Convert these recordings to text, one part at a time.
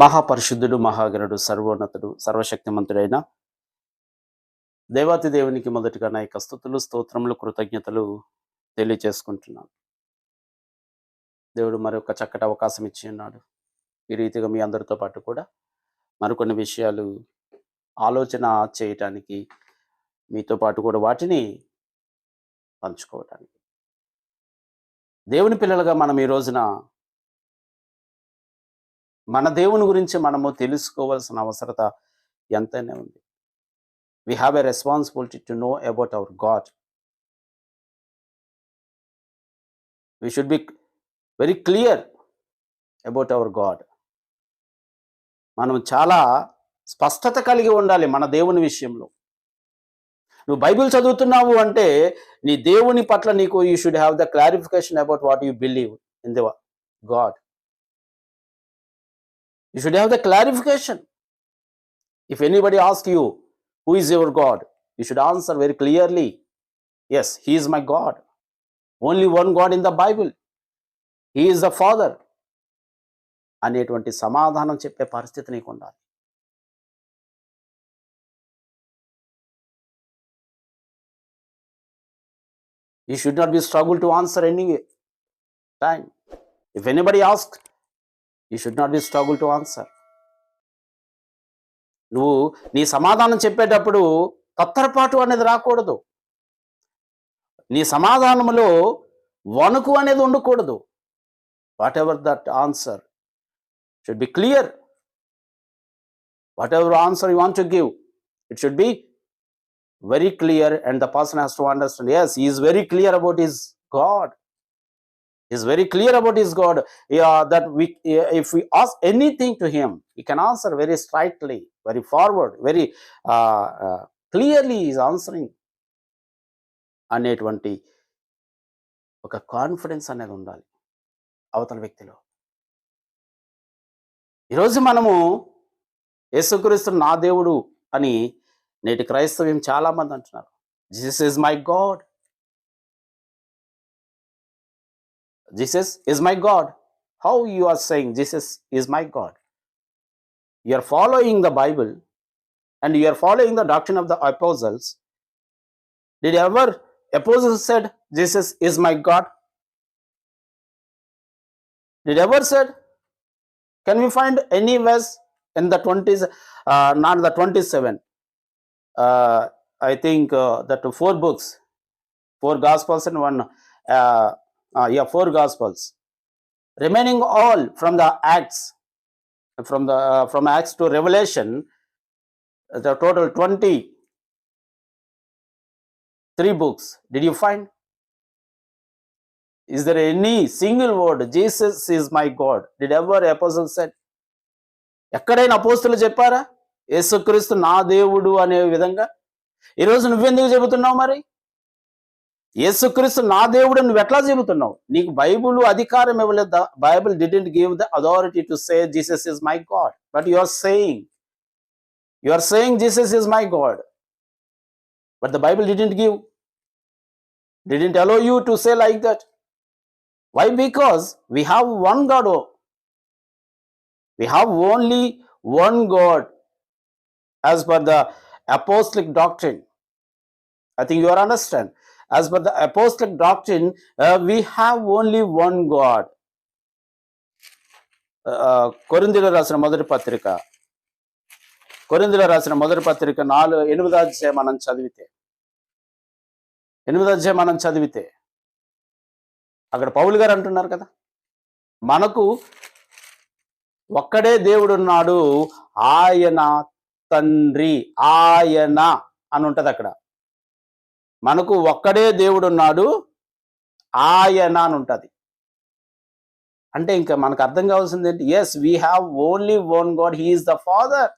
మహాపరిశుద్ధుడు మహాగరుడు సర్వోన్నతుడు సర్వశక్తిమంతుడైన దేవాతి దేవునికి మొదటిగా నా యొక్క స్థుతులు స్తోత్రములు కృతజ్ఞతలు తెలియచేసుకుంటున్నాను. దేవుడు మరొక చక్కటి అవకాశం ఇచ్చి ఉన్నాడు. ఈ రీతిగా మీ అందరితో పాటు కూడా మరికొన్ని విషయాలు ఆలోచన చేయటానికి మీతో పాటు కూడా వాటిని పంచుకోవటానికి. దేవుని పిల్లలుగా మనం ఈ రోజున మన దేవుని గురించి మనము తెలుసుకోవాల్సిన అవసరత ఎంతైనా ఉంది. We have a responsibility to know about our God we should be very clear about our God మనం చాలా స్పష్టత కలిగి ఉండాలి మన దేవుని విషయంలో. నువ్వు బైబిల్ చదువుతున్నావు అంటే నీ దేవుని పట్ల నీకు you should have the clarification about what you believe in the God You should have the clarification. If anybody asks you, Who is your God? You should answer very clearly, Yes, He is my God. Only one God in the Bible. He is the Father. అనేటువంటి సమాధానం చెప్పే పరిస్థితి నీకు ఉండాలి you should not be struggle to answer any time if anybody ask You should not be struggle to answer నువ్వు నీ సమాధానం చెప్పేటప్పుడు తత్తరపాటు అనేది రాకూడదు. నీ సమాధానములో వణుకు అనేది ఉండకూడదు. Whatever that answer should be clear whatever answer you want to give it should be very clear and the person has to understand as is very clear about his God is very clear about his God yeah, that we if we ask anything to him, he can answer very straightly, very forward, very uh, uh, clearly he is answering అనేటువంటి ఒక confidence అనేది ఉండాలి అవతల వ్యక్తిలో ఈరోజు మనము యేసుక్రీస్తు నా దేవుడు అని నేటి క్రైస్తవ్యం చాలామంది అంటున్నారు Jesus is my God Jesus is my God. How you are saying Jesus is my God? You are following the Bible and you are following the doctrine of the apostles. Did ever apostles said Jesus is my God? Did ever said? Can we find any verse in the twenties? Uh, not the twenty-seven. Uh, I think uh, that four books, four gospels and one. Uh, yeah four gospels remaining all from the acts from the from acts to revolution the total twenty three books did you find is there any single word Jesus is my God did ever apostle said ఎక్కడైనా పోస్తులు చెప్పారా? యేసుక్రీస్తు నా దేవుడు అనే విధంగా? ఈరోజు నువ్వెందుకు చెబుతున్నావు మరి? యేసుక్రీస్తు నా దేవుడు నువ్వు ఎట్లా చెబుతున్నావు నీకు బైబుల్ అధికారం ఇవ్వలేదు? Bible didn't give the authority to say Jesus is my God but you are saying you are saying Jesus is my God but the Bible didn't give didn't allow you to say like that why because we have one God we have only one God as per the apostolic doctrine. I think you are understand. As per the apostolic doctrine, uh, we have only one God. Uh, uh, కొరిందులో రాసిన మొదటి పత్రిక. కొరిందులో రాసిన మొదటి పత్రిక నాలుగు ఎనిమిదో అధ్యాయం మనం చదివితే. ఎనిమిదో అధ్యాయం మనం చదివితే. అక్కడ పౌలు గారు అంటున్నారు కదా? మనకు ఒక్కడే దేవుడున్నాడు ఆయన తండ్రి ఆయన అని ఉంటుంది అక్కడ. మనకు ఒక్కడే దేవుడున్నాడు ఆయన అని ఉంటుంది. అంటే ఇంకా మనకు అర్థం కావాల్సింది ఏంటి? Yes we have only one God he's the father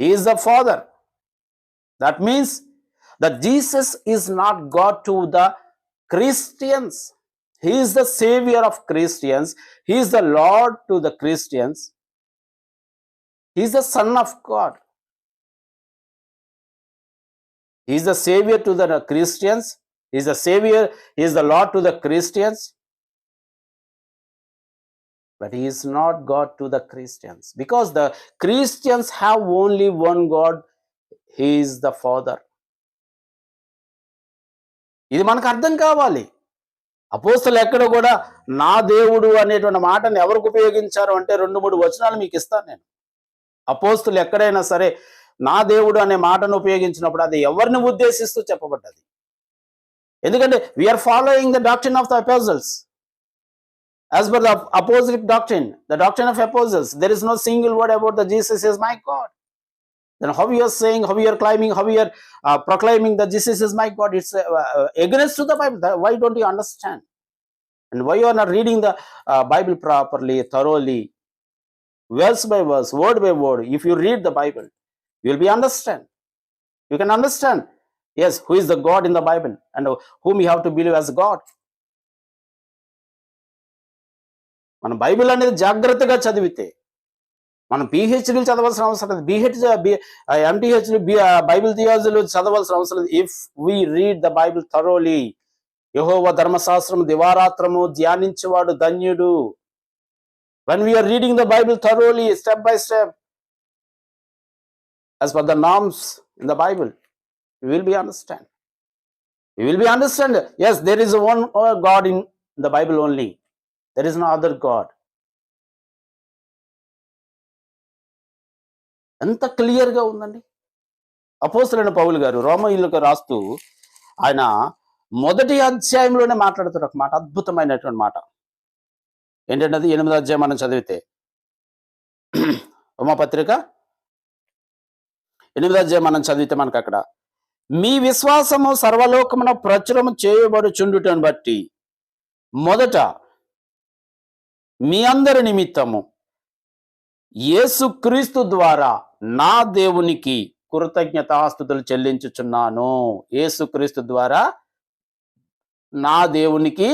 he's the father that means the Jesus is not God to the Christians he's the saviour of Christians he's the lord to the Christians he's the son of God is the saviour to the Christians is the saviour is the lord to the Christians but he is not god the the christians because the christians have only one god he is ఇది మనకు అర్థం కావాలి అపోస్తలు ఎక్కడ కూడా నా దేవుడు అనేటువంటి మాటను ఎవరికి ఉపయోగించారు అంటే రెండు మూడు వచనాలు మీకు ఇస్తాను నేను అపోస్తులు ఎక్కడైనా సరే నా దేవుడు అనే మాటను ఉపయోగించినప్పుడు అది ఎవరిని ఉద్దేశిస్తూ చెప్పబడ్డది ఎందుకంటే we're following the doctrine of the apostles as per the apostolic doctrine, the doctrine of apostles, there is no single word about the Jesus is my God. Then how you are saying, how you are climbing, how you are uh, proclaiming that Jesus is my God, it's uh, uh, against to the Bible. That- Why don't you understand? And why you are not reading the uh, Bible properly, thoroughly, verse by verse, word by word? If you read the Bible, you will be understand. You can understand, yes, who is the God in the Bible? And whom you have to believe as God. మనం Bible అనేది జాగ్రత్తగా చదివితే మనం పిహెచ్డీలు చదవాల్సిన అవసరం లేదు. BH ఎంటీహెచ్లు Bible థియాలజీలు చదవాల్సిన అవసరం లేదు. If we read the Bible thoroughly యహోవ ధర్మశాస్త్రము దివారాత్రము ధ్యానించేవాడు ధన్యుడు. When we're reading the Bible thoroughly step by step as per the norms in the bible You will be understand You will be understand yes there is one god in the bible only there is no other god ఎంత క్లియర్గా ఉందండి అపోస్తులైన పౌలు గారు రోమయులకు రాస్తూ ఆయన మొదటి అధ్యాయంలోనే మాట్లాడుతున్న ఒక మాట అద్భుతమైనటువంటి మాట ఏంటంటే ఎనిమిదో అధ్యాయం మనం చదివితే ఉమాపత్రిక ఎనిమిదో అధ్యాయం మనం చదివితే మనకు అక్కడ మీ విశ్వాసము సర్వలోకమున ప్రచురము చేయబడుచుండుటను బట్టి మొదట మీ అందరి నిమిత్తము యేసుక్రీస్తు ద్వారా నా దేవునికి కృతజ్ఞతాస్థుతులు చెల్లించుచున్నాను. యేసుక్రీస్తు ద్వారా నా దేవునికి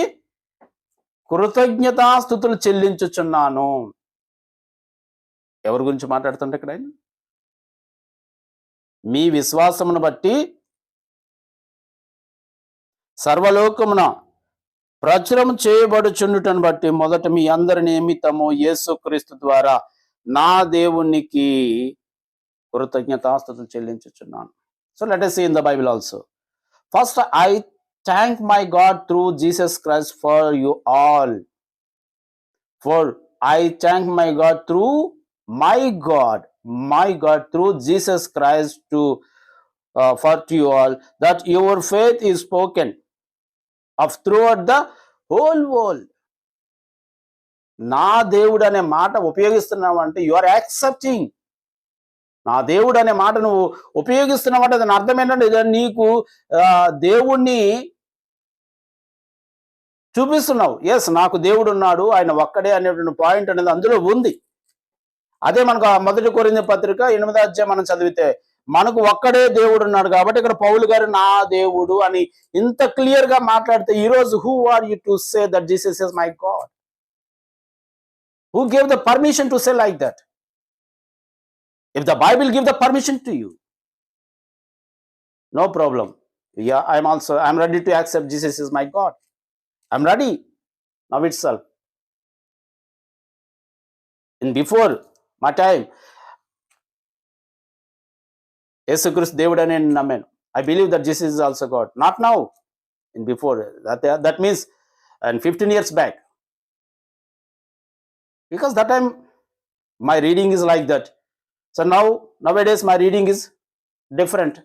కృతజ్ఞతాస్థుతులు చెల్లించుచున్నాను. ఎవరి గురించి మాట్లాడుతుంటే ఇక్కడ ఆయన? మీ విశ్వాసమును బట్టి సర్వలోకమున ప్రచురం చేయబడుచుండుటను బట్టి మొదట మీ అందరి నియమిత్తము యేసు క్రీస్తు ద్వారా నా దేవునికి కృతజ్ఞతాస్తు చెల్లించుచున్నాను. So let us in the Bible also first I thank my God through Jesus Christ for you all for I thank my God through my God my god through jesus christ to uh, for to you all that your faith is spoken of throughout the whole world. నా దేవుడు అనే మాట ఉపయోగిస్తున్నావు అంటే you are accepting నా దేవుడు అనే మాట నువ్వు ఉపయోగిస్తున్నావు అంటే దాని అర్థం ఏంటంటే నీకు దేవుణ్ణి చూపిస్తున్నావు. ఎస్ నాకు దేవుడు ఉన్నాడు ఆయన ఒక్కడే అనేటువంటి పాయింట్ అనేది అందులో ఉంది. అదే మనకు ఆ మొదటి కొరింది పత్రిక ఎనిమిదో అధ్యాయం మనం చదివితే మనకు ఒక్కడే దేవుడు ఉన్నాడు కాబట్టి ఇక్కడ పౌలు గారు నా దేవుడు అని ఇంత క్లియర్గా మాట్లాడితే ఈ రోజు who are you to say that Jesus is my God who gave the permission to say like that if the Bible give the permission to you no problem yeah I'm also I'm ready to accept Jesus is my God I'm ready now itself in before మా time యేసుక్రీస్తు దేవుడు అని నేను నమ్మాను. I believe that Jesus is also God not now in before that that means and fifteen years back because that time my reading is like that so now nowadays my reading is different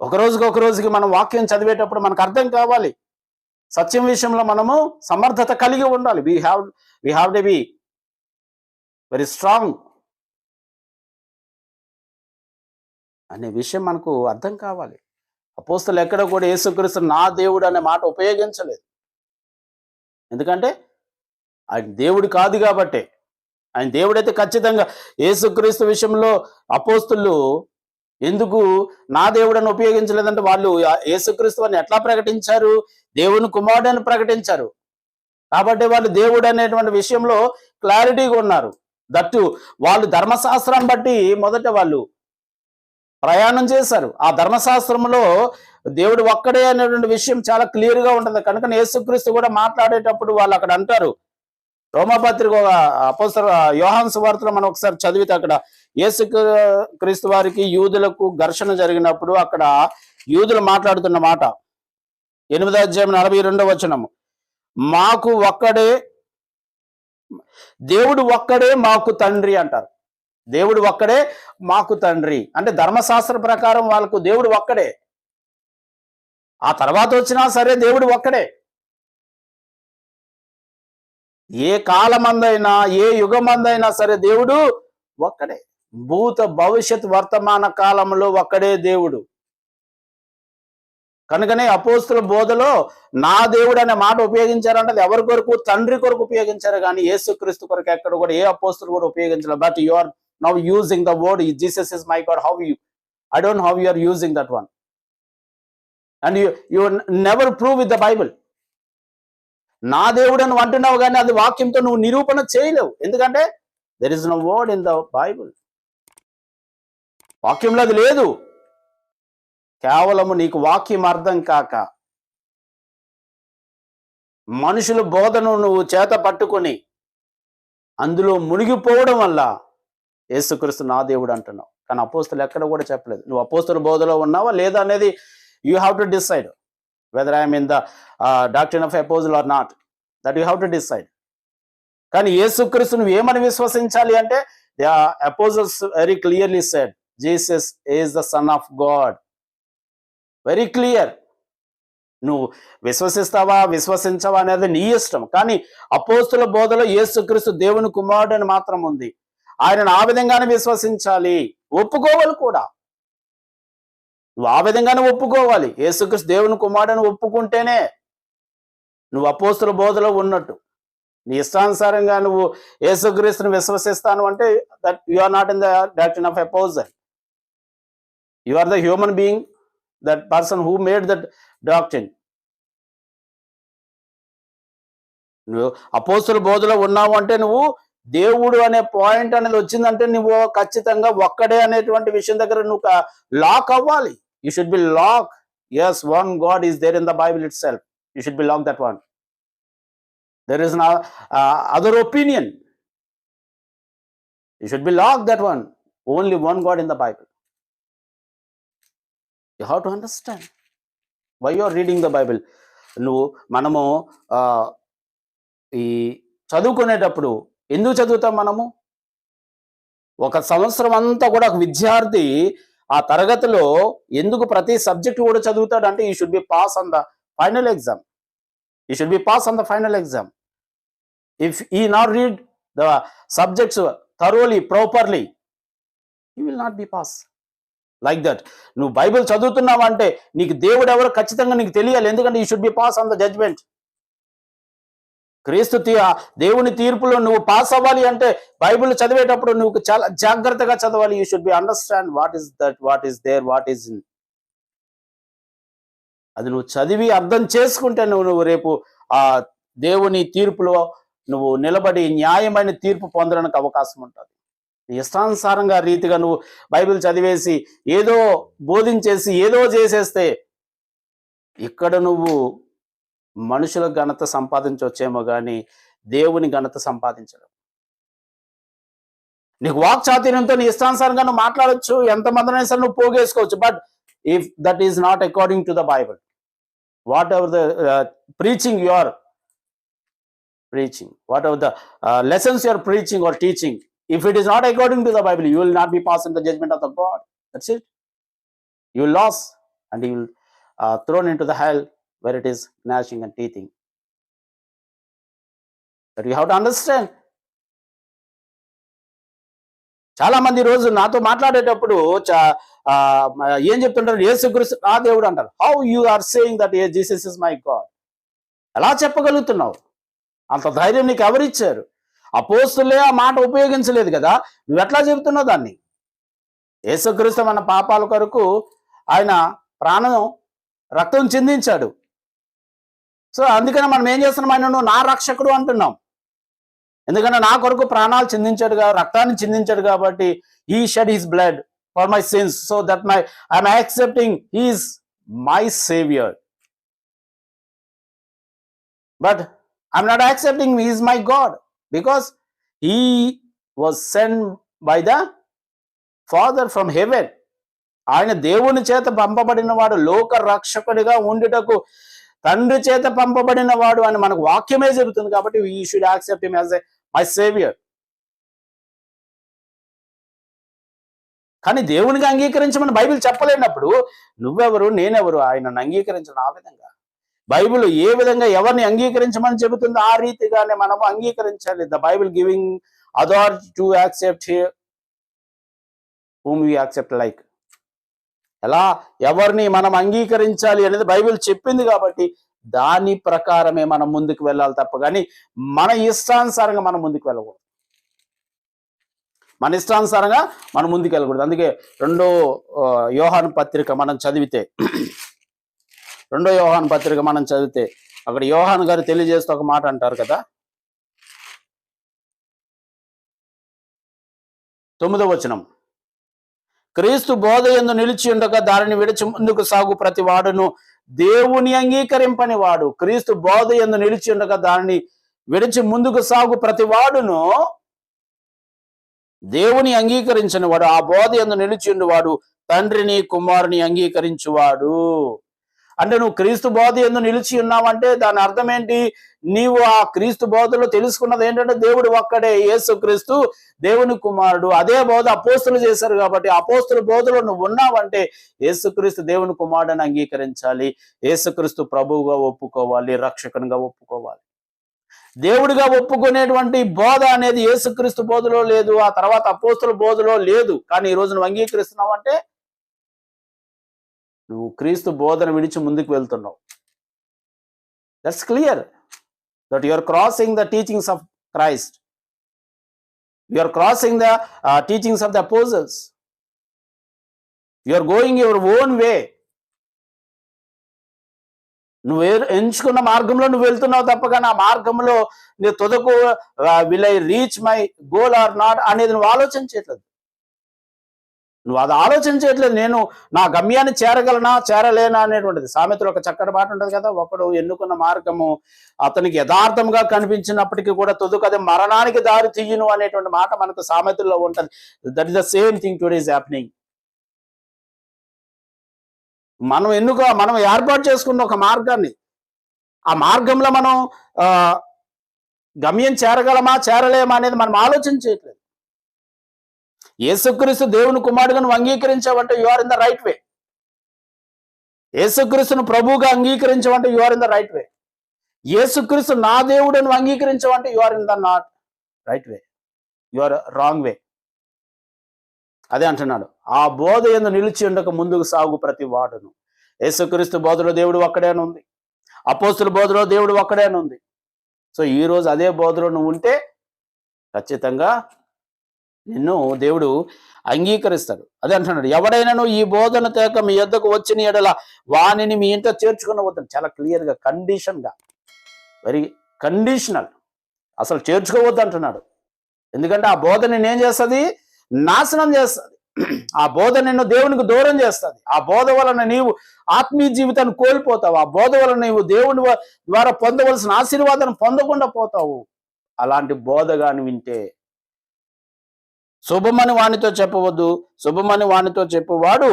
ఒక రోజుకి ఒక రోజుకి మనం వాక్యం చదివేటప్పుడు మనకు అర్థం కావాలి. సత్యం విషయంలో మనము సమర్థత కలిగి ఉండాలి. We have we have to be very strong అనే విషయం మనకు అర్థం కావాలి. అపోస్తలు ఎక్కడ కూడా యేసుక్రీస్తు నా దేవుడు అనే మాట ఉపయోగించలేదు. ఎందుకంటే ఆయన దేవుడు కాదు కాబట్టే ఆయన దేవుడైతే ఖచ్చితంగా యేసుక్రీస్తు విషయంలో అపోస్తులు ఎందుకు నా దేవుడని ఉపయోగించలేదంటే వాళ్ళు యేసుక్రీస్తు అని ఎట్లా ప్రకటించారు? దేవుని కుమారుడు అని ప్రకటించారు. కాబట్టి వాళ్ళు దేవుడు అనేటువంటి విషయంలో క్లారిటీగా ఉన్నారు. దట్టు వాళ్ళు ధర్మశాస్త్రాన్ని బట్టి మొదట వాళ్ళు ప్రయాణం చేశారు. ఆ ధర్మశాస్త్రంలో దేవుడు ఒక్కడే అనేటువంటి విషయం చాలా క్లియర్గా ఉంటుంది. కనుక యేసుక్రీస్తు కూడా మాట్లాడేటప్పుడు వాళ్ళు అక్కడ అంటారు. రోమపత్రిక అపోసర యోహాన్స్ సువార్తలో మనం ఒకసారి చదివితే అక్కడ యేసు క్రీస్తు వారికి యూదులకు ఘర్షణ జరిగినప్పుడు అక్కడ యూదులు మాట్లాడుతున్న మాట. ఎనిమిదో అధ్యాయం నలభై రెండో వచనము. మాకు ఒక్కడే దేవుడు ఒక్కడే మాకు తండ్రి అంటారు. దేవుడు ఒక్కడే మాకు తండ్రి. అంటే ధర్మశాస్త్ర ప్రకారం వాళ్ళకు దేవుడు ఒక్కడే. ఆ తర్వాత వచ్చినా సరే దేవుడు ఒక్కడే. ఏ కాలమందైనా ఏ యుగమందైనా సరే దేవుడు ఒక్కడే. భూత భవిష్యత్ వర్తమాన కాలంలో ఒక్కడే దేవుడు. కనుకనే అపోస్తుల బోధలో నా దేవుడు అనే మాట ఉపయోగించారంటే అది ఎవరి కొరకు? తండ్రి కొరకు ఉపయోగించారు. కానీ యేసుక్రీస్తు కొరకు ఎక్కడ కూడా ఏ అపోస్తులు కూడా ఉపయోగించలేదు. But you are now using the word Jesus is my God how you I don't how you are using that one and you you never prove with the Bible నా దేవుడు అని అంటున్నావు కానీ అది వాక్యంతో నువ్వు నిరూపణ చేయలేవు. ఎందుకంటే there is no word in the Bible వాక్యంలో అది లేదు. కేవలము నీకు వాక్యం అర్థం కాక మనుషుల బోధను నువ్వు చేత పట్టుకొని అందులో మునిగిపోవడం వల్ల యేసుక్రీస్తు నా దేవుడు అంటున్నావు. కానీ అపోస్తులు ఎక్కడ కూడా చెప్పలేదు. నువ్వు అపోస్తుల బోధలో ఉన్నావా లేదా అనేది you have to decide whether I'm in the doctrine of apostle or not that you have to decide కానీ యేసుక్రీస్తు నువ్వు ఏమని విశ్వసించాలి అంటే the apostles very clearly said Jesus is the son of God very clear నువ్వు విశ్వసిస్తావా విశ్వసించవా అనేది నీ ఇష్టం. కానీ అపోస్తుల బోధలో యేసుక్రీస్తు దేవుని కుమారుడు అని మాత్రం ఉంది. ఆయనను ఆ విధంగానే విశ్వసించాలి. ఒప్పుకోవాలి కూడా. నువ్వు ఆ విధంగానే ఒప్పుకోవాలి. యేసుక్రీస్తు దేవుని కుమారుడని ఒప్పుకుంటేనే నువ్వు అపోస్తుల బోధలో ఉన్నట్టు. నీ ఇష్టానుసారంగా నువ్వు యేసుక్రీస్తుని విశ్వసిస్తాను అంటే that you are not in the doctor of opposal you are the human being that person who made that doctrine. నువ్వు అపోస్తుల బోధలో ఉన్నావు అంటే నువ్వు దేవుడు అనే పాయింట్ అనేది వచ్చిందంటే నువ్వు ఖచ్చితంగా ఒక్కడే అనేటువంటి విషయం దగ్గర నువ్వు లాక్ అవ్వాలి. You should be lock as one God is there in the Bible itself you should be lock that one there is other opinion you should be lock that one only one God in the Bible you have to understand why are reading the Bible నువ్వు మనము ఈ చదువుకునేటప్పుడు ఎందుకు చదువుతాం మనము? ఒక సంవత్సరం అంతా కూడా ఒక విద్యార్థి ఆ తరగతిలో ఎందుకు ప్రతి సబ్జెక్ట్ కూడా చదువుతాడు అంటే he should be pass on the final exam he should be pass on the final exam if he not read the subjects thoroughly properly you will not be pass like that నువ్వు Bible చదువుతున్నావంటే నీకు దేవుడు ఎవరో ఖచ్చితంగా నీకు తెలియాలి. ఎందుకంటే he should be pass on the judgement క్రీస్తు దేవుని తీర్పులో నువ్వు పాస్ అవ్వాలి అంటే బైబిల్ చదివేటప్పుడు నువ్వు చాలా జాగ్రత్తగా చదవాలి. You should be understand what is that what is there what is అది నువ్వు చదివి అర్థం చేసుకుంటే నువ్వు నువ్వు రేపు ఆ దేవుని తీర్పులో నువ్వు నిలబడి న్యాయమైన తీర్పు పొందడానికి అవకాశం ఉంటుంది. ఇష్టానుసారంగా రీతిగా నువ్వు బైబిల్ చదివేసి ఏదో బోధించేసి ఏదో చేసేస్తే ఇక్కడ నువ్వు మనుషుల ఘనత సంపాదించవచ్చేమో కానీ దేవుని ఘనత సంపాదించడం నీకు వాక్ చాతుర్యంతో నీ ఇష్టానుసారంగా నువ్వు మాట్లాడచ్చు ఎంతమందినైనా సరే నువ్వు పోగేసుకోవచ్చు but if that is not according to the Bible whatever the preaching you are what whatever the lessons uh, uh, lessons preaching or teaching if it is not according to the Bible, you will not be passed in the judgment of the God. That's it. You will lose and you will uh, thrown into the hell where it is gnashing and teething. That you have to understand. చాలా మంది ఈ రోజు నాతో మాట్లాడేటప్పుడు ఏం చెప్తుంటారు యేసుక్రీస్తు నా దేవుడు అంటారు how you are saying that a Jesus is my God ఎలా చెప్పగలుగుతున్నావు అంత ధైర్యం నీకు ఎవరిచ్చారు అపోస్తులే ఆ మాట ఉపయోగించలేదు కదా? నువ్వు ఎట్లా చెబుతున్నావు దాన్ని? యేసుక్రీస్తు మన పాపాల కొరకు ఆయన ప్రాణం రక్తం చిందించాడు. సో అందుకని మనం ఏం చేస్తున్నాం? ఆయన నువ్వు నా రక్షకుడు అంటున్నాం. ఎందుకంటే నా కొరకు ప్రాణాలు చిందించాడు రక్తాన్ని చిందించాడు కాబట్టి he shed his blood for my sins so that my I'm accepting his my saviour but I'm not accepting is my God because he was send by the father from heaven ఆయన దేవుని చేత పంపబడిన వాడు లోక రక్షకుడిగా ఉండుటకు తండ్రి చేత పంపబడిన వాడు అని మనకు వాక్యమే చెబుతుంది కాబట్టి he should accept him as a my saviour కానీ దేవునికి అంగీకరించమని బైబిల్ చెప్పలేనప్పుడు నువ్వెవరు నేనెవరు ఆయనను అంగీకరించడం ఆ విధంగా. బైబిల్ ఏ విధంగా ఎవరిని అంగీకరించమని చెబుతుందో ఆ రీతిగానే మనము అంగీకరించాలి. The Bible giving authority to accept whom you accept like ఎలా ఎవరిని మనం అంగీకరించాలి అనేది బైబిల్ చెప్పింది కాబట్టి దాని ప్రకారమే మనం ముందుకు వెళ్ళాలి తప్ప కానీ మన ఇష్టానుసారంగా మనం ముందుకు వెళ్ళకూడదు. మన ఇష్టానుసారంగా మనం ముందుకు వెళ్ళకూడదు. అందుకే రెండో యోహాను పత్రిక మనం చదివితే రెండో యోహాన్ పత్రిక మనం చదివితే అక్కడ యోహాను గారు తెలియజేస్తూ ఒక మాట అంటారు కదా? తొమ్మిదో వచనం. క్రీస్తు బోధ ఎందు నిలిచి ఉండగా దానిని విడిచి ముందుకు సాగు ప్రతి వాడును. దేవుని అంగీకరింపని వాడు. క్రీస్తు బోధ ఎందు నిలిచి ఉండగా దానిని విడిచి ముందుకు సాగు ప్రతి వాడును. దేవుని అంగీకరించిన వాడు ఆ బోధ ఎందు నిలిచి వాడు తండ్రిని కుమారుని అంగీకరించువాడు. అంటే నువ్వు క్రీస్తు బోధ ఎందు నిలిచి ఉన్నావంటే దాని అర్థం ఏంటి? నీవు ఆ క్రీస్తు బోధలో తెలుసుకున్నది ఏంటంటే దేవుడు ఒక్కడే యేసు క్రీస్తు దేవుని కుమారుడు. అదే బోధ అపోస్తులు చేశారు కాబట్టి అపోస్తుల బోధలో నువ్వు ఉన్నావంటే యేసుక్రీస్తు దేవుని కుమారుడని అంగీకరించాలి. యేసుక్రీస్తు ప్రభువుగా ఒప్పుకోవాలి రక్షకునిగా ఒప్పుకోవాలి. దేవుడిగా ఒప్పుకునేటువంటి బోధ అనేది యేసుక్రీస్తు బోధలో లేదు ఆ తర్వాత అపోస్తుల బోధలో లేదు. కానీ ఈ రోజు నువ్వు అంగీకరిస్తున్నావు అంటే నువ్వు క్రీస్తు బోధన విడిచి ముందుకు వెళ్తున్నావు. That's clear that you are crossing the teachings of Christ you are crossing the teachings of the the you are going your own way నువ్వు ఎంచుకున్న మార్గంలో నువ్వు వెళ్తున్నావు తప్పగా నా మార్గంలో నీ తుదకు will I reach my goal or not అనేది నువ్వు ఆలోచన చేయట్లేదు. నువ్వు అది ఆలోచించేట్లేదు. నేను నా గమ్యాన్ని చేరగలనా చేరలేనా అనేటువంటిది. సామెతలు ఒక చక్కటి మాట ఉంటుంది కదా ఒకడు ఎన్నుకున్న మార్గము అతనికి యథార్థంగా కనిపించినప్పటికీ కూడా తుదుకు అది మరణానికి దారి తీయను అనేటువంటి మాట మనకు సామెతల్లో ఉంటుంది. That is the same thing today is happening మనం ఎన్నుక మనం ఏర్పాటు చేసుకున్న ఒక మార్గాన్ని ఆ మార్గంలో మనం గమ్యం చేరగలమా చేరలేమా అనేది మనం ఆలోచన యేసుక్రీస్తు దేవుని కుమారుడుగా నువ్వు అంగీకరించావంటే you are in the right way యేసుక్రీస్తును ప్రభువుగా అంగీకరించమంటే you are in the right way యేసుక్రీస్తు నా దేవుడు నువ్వు అంగీకరించమంటే you are in the not right way you are wrong way అదే అంటున్నాడు. ఆ బోధ ఎందు నిలిచి ఉండక ముందుకు సాగు ప్రతి వాడును. యేసుక్రీస్తు బోధలో దేవుడు ఒక్కడే ఉంది. అపోస్తుల బోధలో దేవుడు ఒక్కడే ఉంది. సో ఈ రోజు అదే బోధలో నువ్వు ఉంటే ఖచ్చితంగా నిన్ను దేవుడు అంగీకరిస్తాడు. అదే అంటున్నాడు ఎవడైనాను ఈ బోధన తేక మీ యొద్దకు వచ్చిన ఎడల వానిని మీ ఇంట చేర్చుకున్న వద్దని చాలా క్లియర్గా కండిషన్గా వెరీ కండిషనల్ అసలు చేర్చుకోవద్దు అంటున్నాడు. ఎందుకంటే ఆ బోధ నిన్ను ఏం చేస్తుంది? నాశనం చేస్తుంది. ఆ బోధ నిన్ను దేవునికి దూరం చేస్తుంది. ఆ బోధ వలన నీవు ఆత్మీయ జీవితాన్ని కోల్పోతావు. ఆ బోధ వలన నీవు దేవుని ద్వారా పొందవలసిన ఆశీర్వాదాన్ని పొందకుండా పోతావు. అలాంటి బోధ గాని వింటే శుభమని వానితో చెప్పవద్దు శుభమని వానితో చెప్పువాడు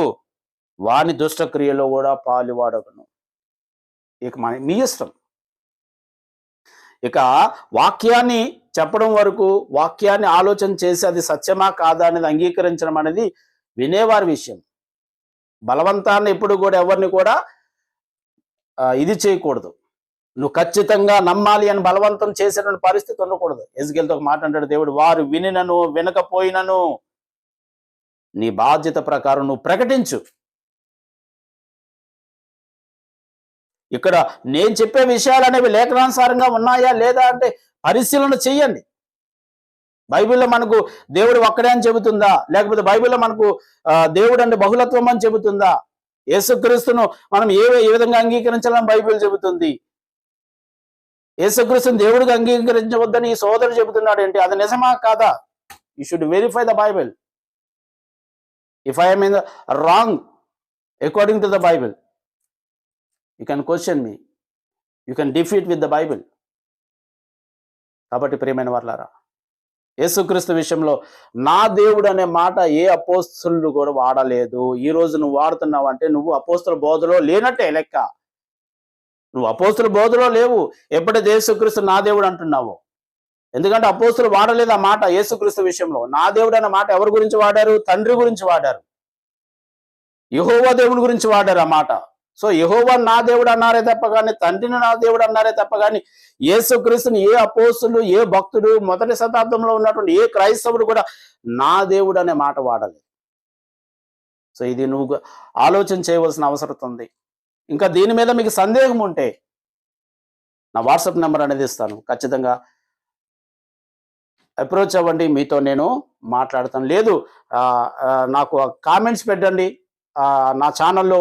వాని దుష్టక్రియలో కూడా పాలువాడగను. ఇక మన మీ ఇష్టం. ఇక వాక్యాన్ని చెప్పడం వరకు వాక్యాన్ని ఆలోచన చేసి అది సత్యమా కాదా అనేది అంగీకరించడం అనేది వినేవారి విషయం. బలవంతాన్ని ఎప్పుడు కూడా ఎవరిని కూడా ఇది చేయకూడదు. నువ్వు ఖచ్చితంగా నమ్మాలి అని బలవంతం చేసేటువంటి పరిస్థితి ఉండకూడదు. ఎజ్గెల్తో ఒక మాట అంటాడు దేవుడు వారు వినినను వినకపోయినను నీ బాధ్యత ప్రకారం నువ్వు ప్రకటించు. ఇక్కడ నేను చెప్పే విషయాలు అనేవి లేఖనానుసారంగా ఉన్నాయా లేదా అంటే పరిశీలన చెయ్యండి బైబిల్లో మనకు దేవుడు ఒక్కడే అని చెబుతుందా? లేకపోతే బైబిల్లో మనకు దేవుడు అంటే బహుళత్వం అని చెబుతుందా? యేసుక్రీస్తును మనం ఏ ఏ విధంగా అంగీకరించాలని బైబిల్ చెబుతుంది? యేసుక్రీస్తుని దేవుడిగా అంగీకరించవద్దని ఈ సోదరు చెబుతున్నాడు ఏంటి అది నిజమా కాదా? You should verify the Bible if I in the wrong according to the Bible you can question me you can defeat with the Bible కాబట్టి ప్రియమైన వాళ్ళారా యేసుక్రీస్తు విషయంలో నా దేవుడు అనే మాట ఏ అపోస్తులు కూడా వాడలేదు. ఈ రోజు నువ్వు వాడుతున్నావు అంటే నువ్వు అపోస్తుల బోధలో లేనట్టే లెక్క. నువ్వు అపోస్తుల బోధలో లేవు. ఎప్పుడైతే యేసుక్రీస్తు నా దేవుడు అంటున్నావు? ఎందుకంటే అపోస్తులు వాడలేదు ఆ మాట యేసుక్రీస్తు విషయంలో. నా దేవుడు అన్న మాట ఎవరి గురించి వాడారు? తండ్రి గురించి వాడారు. యహోవా దేవుని గురించి వాడారు ఆ మాట. సో యహోవా నా దేవుడు అన్నారే తప్ప కానీ తండ్రిని నా దేవుడు అన్నారే తప్ప కానీ యేసుక్రీస్తుని ఏ అపోస్తులు ఏ భక్తుడు మొదటి శతాబ్దంలో ఉన్నటువంటి ఏ క్రైస్తవుడు కూడా నా దేవుడు అనే మాట వాడలేదు. సో ఇది నువ్వు ఆలోచన చేయవలసిన అవసరం ఉంది. ఇంకా దీని మీద మీకు సందేహం ఉంటే నా వాట్సాప్ నెంబర్ అనేది ఇస్తాను. ఖచ్చితంగా అప్రోచ్ అవ్వండి. మీతో నేను మాట్లాడతాను. లేదు ఆ, నాకు కామెంట్స్ పెట్టండి. నా ఛానల్లో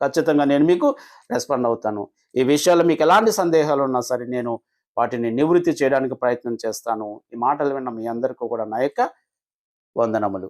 ఖచ్చితంగా నేను మీకు రెస్పాండ్ అవుతాను. ఈ విషయాల్లో మీకు ఎలాంటి సందేహాలు ఉన్నా సరే నేను వాటిని నివృత్తి చేయడానికి ప్రయత్నం చేస్తాను. ఈ మాటలు విన్న మీ అందరికీ కూడా నా యొక్క వందనములు.